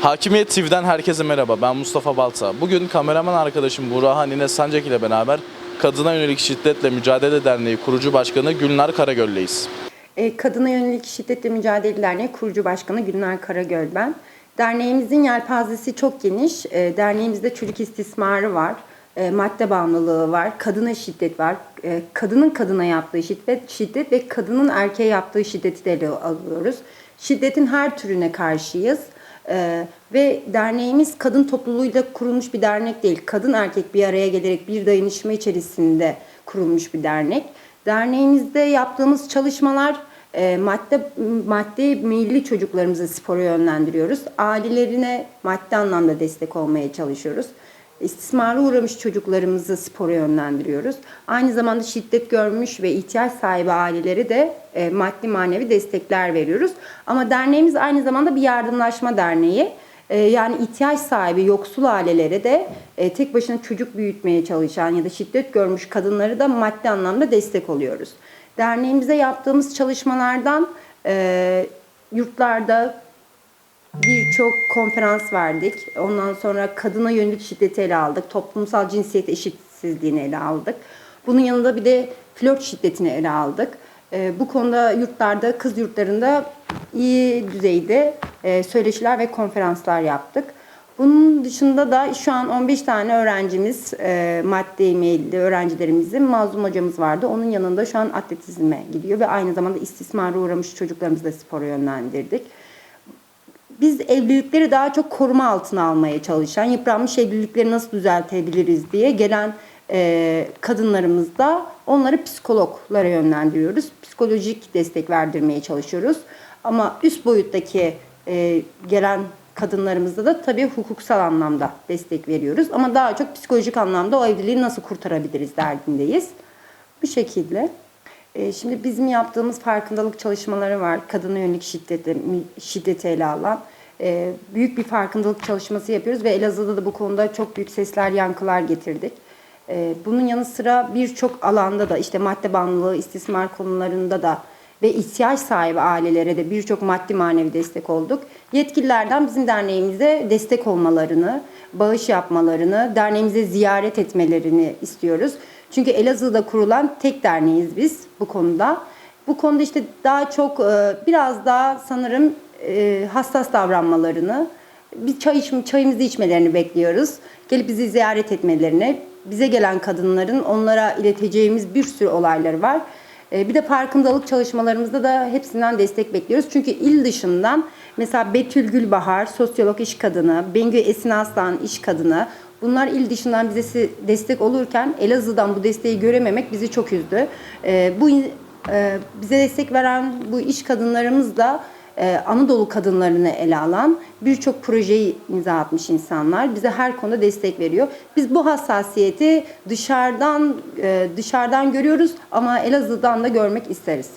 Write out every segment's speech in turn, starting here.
Hakimiyet TV'den herkese merhaba. Ben Mustafa Balta. Bugün kameraman arkadaşım Burak Hanine Sancak ile beraber Kadına Yönelik Şiddetle Mücadele Derneği kurucu başkanı Gülnar Karagöl'leyiz. E, Kadına Yönelik Şiddetle Mücadele Derneği kurucu başkanı Gülnar Karagöl ben. Derneğimizin yelpazesi çok geniş. E, Derneğimizde çocuk istismarı var, e, madde bağımlılığı var, kadına şiddet var, kadının kadına yaptığı şiddet, şiddet ve kadının erkeğe yaptığı şiddeti de alıyoruz. Şiddetin her türüne karşıyız. Ee, ve derneğimiz kadın topluluğuyla kurulmuş bir dernek değil. Kadın erkek bir araya gelerek bir dayanışma içerisinde kurulmuş bir dernek. Derneğimizde yaptığımız çalışmalar e, madde madde meyilli çocuklarımızı spora yönlendiriyoruz. Ailelerine maddi anlamda destek olmaya çalışıyoruz. İstismara uğramış çocuklarımızı spora yönlendiriyoruz. Aynı zamanda şiddet görmüş ve ihtiyaç sahibi ailelere de e, maddi manevi destekler veriyoruz. Ama derneğimiz aynı zamanda bir yardımlaşma derneği. E, yani ihtiyaç sahibi yoksul ailelere de e, tek başına çocuk büyütmeye çalışan ya da şiddet görmüş kadınları da maddi anlamda destek oluyoruz. Derneğimize yaptığımız çalışmalardan e, yurtlarda birçok konferans verdik. Ondan sonra kadına yönelik şiddeti ele aldık. Toplumsal cinsiyet eşitsizliğini ele aldık. Bunun yanında bir de flört şiddetini ele aldık. Ee, bu konuda yurtlarda, kız yurtlarında iyi düzeyde e, söyleşiler ve konferanslar yaptık. Bunun dışında da şu an 15 tane öğrencimiz, e, madde meyilli öğrencilerimizin mazlum hocamız vardı. Onun yanında şu an atletizme gidiyor ve aynı zamanda istismara uğramış çocuklarımızı da spora yönlendirdik biz evlilikleri daha çok koruma altına almaya çalışan, yıpranmış evlilikleri nasıl düzeltebiliriz diye gelen e, kadınlarımız da onları psikologlara yönlendiriyoruz. Psikolojik destek verdirmeye çalışıyoruz. Ama üst boyuttaki e, gelen kadınlarımızda da tabii hukuksal anlamda destek veriyoruz. Ama daha çok psikolojik anlamda o evliliği nasıl kurtarabiliriz derdindeyiz. Bu şekilde. E, Şimdi bizim yaptığımız farkındalık çalışmaları var. Kadına yönelik şiddeti, şiddeti ele alan. E, Büyük bir farkındalık çalışması yapıyoruz ve Elazığ'da da bu konuda çok büyük sesler, yankılar getirdik. E, Bunun yanı sıra birçok alanda da işte madde bağımlılığı, istismar konularında da ve ihtiyaç sahibi ailelere de birçok maddi manevi destek olduk. Yetkililerden bizim derneğimize destek olmalarını, bağış yapmalarını, derneğimize ziyaret etmelerini istiyoruz. Çünkü Elazığ'da kurulan tek derneğiz biz bu konuda. Bu konuda işte daha çok e, biraz daha sanırım e, hassas davranmalarını, bir çay içme, çayımızı içmelerini bekliyoruz. Gelip bizi ziyaret etmelerini, bize gelen kadınların onlara ileteceğimiz bir sürü olayları var. E, Bir de farkındalık çalışmalarımızda da hepsinden destek bekliyoruz. Çünkü il dışından mesela Betül Gülbahar, sosyolog iş kadını, Bengü Esin Aslan iş kadını, bunlar il dışından bize destek olurken Elazığ'dan bu desteği görememek bizi çok üzdü. E, Bu e, bize destek veren bu iş kadınlarımız da Anadolu kadınlarını ele alan birçok projeyi imza atmış insanlar. Bize her konuda destek veriyor. Biz bu hassasiyeti dışarıdan e, dışarıdan görüyoruz ama Elazığ'dan da görmek isteriz.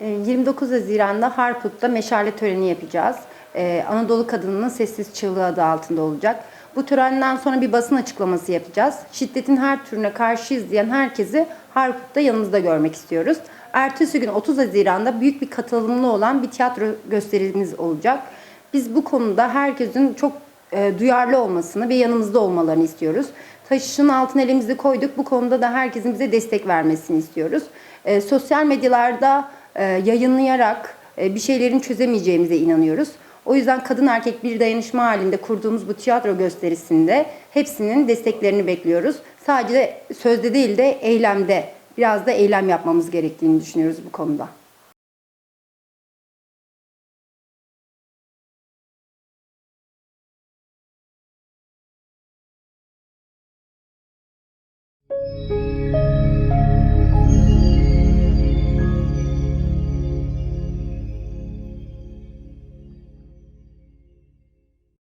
E, 29 Haziran'da Harput'ta meşale töreni yapacağız. E, Anadolu Kadınının Sessiz Çığlığı adı altında olacak. Bu törenden sonra bir basın açıklaması yapacağız. Şiddetin her türüne karşıyız diyen herkesi Harput'ta yanımızda görmek istiyoruz. Ertesi gün 30 Haziran'da büyük bir katılımlı olan bir tiyatro gösterimiz olacak. Biz bu konuda herkesin çok e, duyarlı olmasını ve yanımızda olmalarını istiyoruz. Taşın altına elimizi koyduk. Bu konuda da herkesin bize destek vermesini istiyoruz. E, sosyal medyalarda e, yayınlayarak e, bir şeylerin çözemeyeceğimize inanıyoruz. O yüzden kadın erkek bir dayanışma halinde kurduğumuz bu tiyatro gösterisinde hepsinin desteklerini bekliyoruz. Sadece sözde değil de eylemde biraz da eylem yapmamız gerektiğini düşünüyoruz bu konuda.